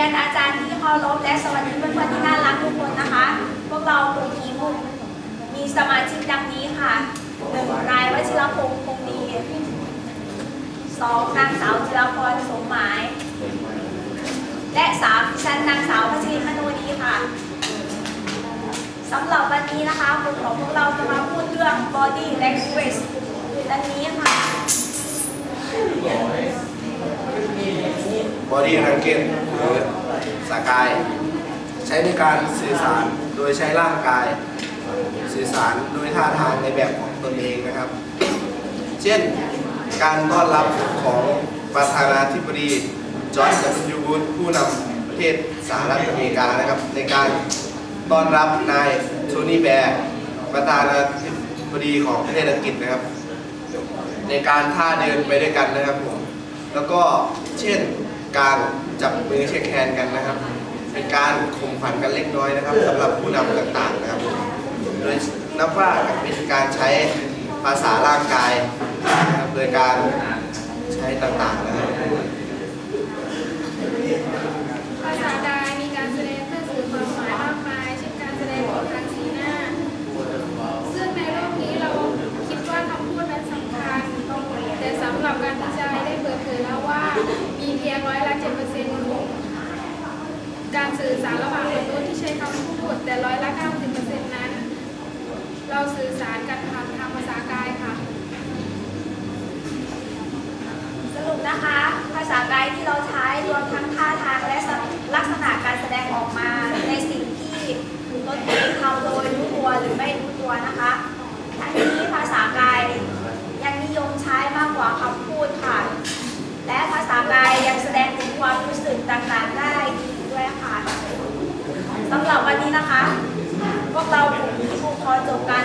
ยนอาจารย์ที่เคารพและสวัสดีเพื่อนๆที่น่ารักทุกคนนะคะ พวกเรากลุ่มทีมุกมีสมาชิกดังนี้ค่ะหนึ่งนายวชิรพงษ์คงดีสองนางสาวจิรพรสมหมาย และสามดิฉันนางสาวพัชรินมโนดีค่ะสำหรับวันนี้นะคะกลุ่มของพวกเราจะมาพูดเรื่อง body language ดังนี้ค่ะ บอดี้ลังเกตหรือสากาย ใช้ในการสื่อสารโดยใช้ร่างกาย สื่อสารโดยท่าทางในแบบของตนเองนะครับ เช่นการต้อนรับของประธานาธิบดีจอร์จ W. Bush ผู้นำประเทศสหรัฐอเมริกานะครับ ในการต้อนรับนายโทนี่แบร์ประธานาธิบดีของประเทศอังกฤษนะครับ ในการท่าเดินไปด้วยกันนะครับผมแล้วก็เช่น การจับมือเช็คแฮนด์กันนะครับ เป็นการข่มขวัญกันเล็กน้อยนะครับสำหรับผู้นำต่างๆนะครับ โดยนับว่าเป็นการใช้ภาษาร่างกายนะครับโดยการใช้ต่างๆนะครับ ภาษาใดมีการแสดงเพื่อสื่อความหมายมากมาย เช่นการแสดงออกทางสีหน้า ซึ่งในโลกนี้เราคิดว่าคำพูดนั้นสำคัญ แต่สำหรับการวิจัยได้เปิดเผยแล้วว่า มี เพียงร้อยละเจ็ดเปอร์เซ็นต์การสื่อสารระหว่างมนุษย์ที่ใช้คำพูด แต่ร้อยละเก้าสิบเปอร์เซ็นต์นั้น เราสื่อสารกันผ่านทางภาษากายค่ะ สรุปนะคะ ภาษากายที่เราใช้รวมทั้งท่าทางและลัก สำหรับวันนี้นะคะ พวกเรากลุ่ผู้ปกคองจบการ